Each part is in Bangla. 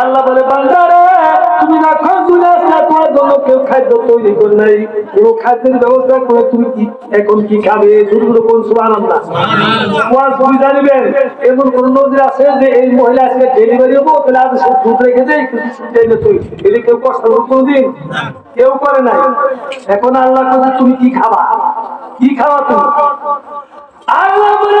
আল্লাহ বলে বান্দারে তুমি না খাও তুমি তোমার জন্য কেউ খাদ্য তৈরি করে নাই। কোনো খাদ্যের ব্যবস্থা করে তুমি কি এখন কি খাবে? দুর্গুলো কোন সুবাহ আল্লাহ ওয়াজ তুমি জানিবেন এমন কোন নজির আছে যে এই মহিলা আজকে ডেলিভারি হব তাহলে আজ সে দুধ রেখে দেয় কিছু ছুটে এনে তুই এলে কেউ কষ্ট করবে কোনদিন কেউ করে নাই। এখন আল্লাহ কথা তুমি কি খাবা? কি খাওয়া তুমি? আল্লাহ বলে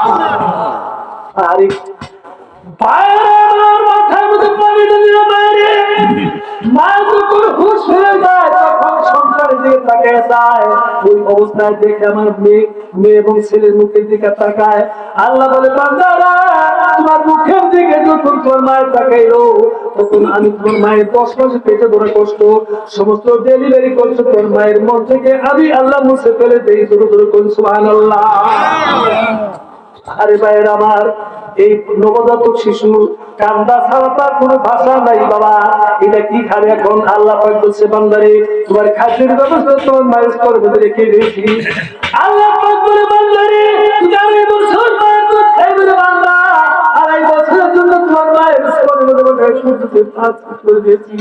আমি তোমার মায়ের দশ মাসে পেটে কষ্ট, সমস্ত ডেলিভারি করছ তোমার মায়ের মন থেকে। আমি আল্লাহ মুছে ফেলে দেই আরে ভাইয়ের আমার, এই নবজাতক শিশু কান্দা ছাড়া তার কোনো ভাষা নাই বাবা। এটা কি খাবে এখন? আল্লাহ পাক বলছে, বান্দারে, তোমার খাদ্যের ব্যবস্থা তোমার মায়ের করবে রেখে দিয়েছি। আল্লাহ স্তনের মধ্যে মধ্যে সূর্যকে ফাঁস করে দিয়েছি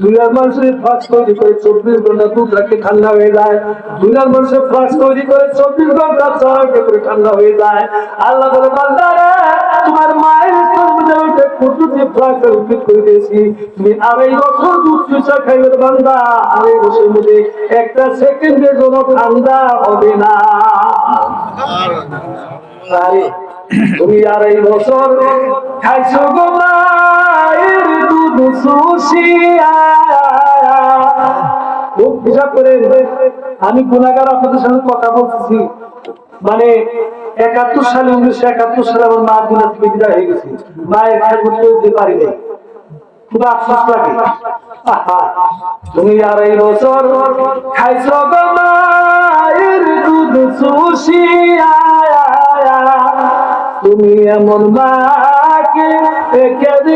দুনিয়ার মানুষের ফাঁস তৈরি করে চব্বিশ ঘণ্টা দুধ রাখে ঠান্ডা হয়ে যায়। দুনিয়ার মানুষের ফাঁস তৈরি করে চব্বিশ ঘণ্টা চড়াকে করে ঠান্ডা হয়ে যায়। আল্লাহ বলে বান্দারে তোমার মায়ের স্তনের কুটুতে ফাঁস উদ্ভিদ করে দিয়েছি। তুমি আড়াই বছর দুধ চুষা খাইবে বান্দা। আড়াই বছরের মধ্যে একটা সেকেন্ডের জন্য ঠান্ডা হবে না। তুমি আর এই বছর খাইছো গো মায়ের দুধ সুশিয়া আমি গুণাগার আপনাদের সাথে কথা বলতেছি। মানে একাত্তর সালে, উনিশশো একাত্তর সালে আমার মা দুনিয়া থেকে বিদায় হয়ে গেছে। মায়ের খেদমত করতে পারি নাই। খুব আফসোস লাগে। তুমি এমন মাকে গরইলা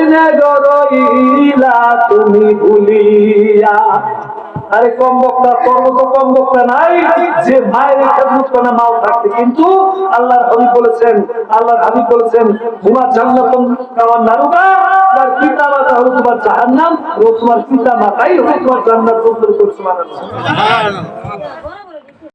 তুমি ভুলিয়া। আরে, কম বক্তা কর্ম তো কম বক্তা নাই। যে মায়ের খেদমত করে মাও থাকতে কিন্তু আল্লাহর হাবিব বলেছেন, আল্লাহর হাবিব বলেছেন, তোমার জান্নাতম কাওয়ার নারুগা, তোমার পিতা মাতা হলো তোমার জাহান্নাম ও তোমার পিতা মাতাই হলো তোমার জান্নাত সুবহানাল্লাহ।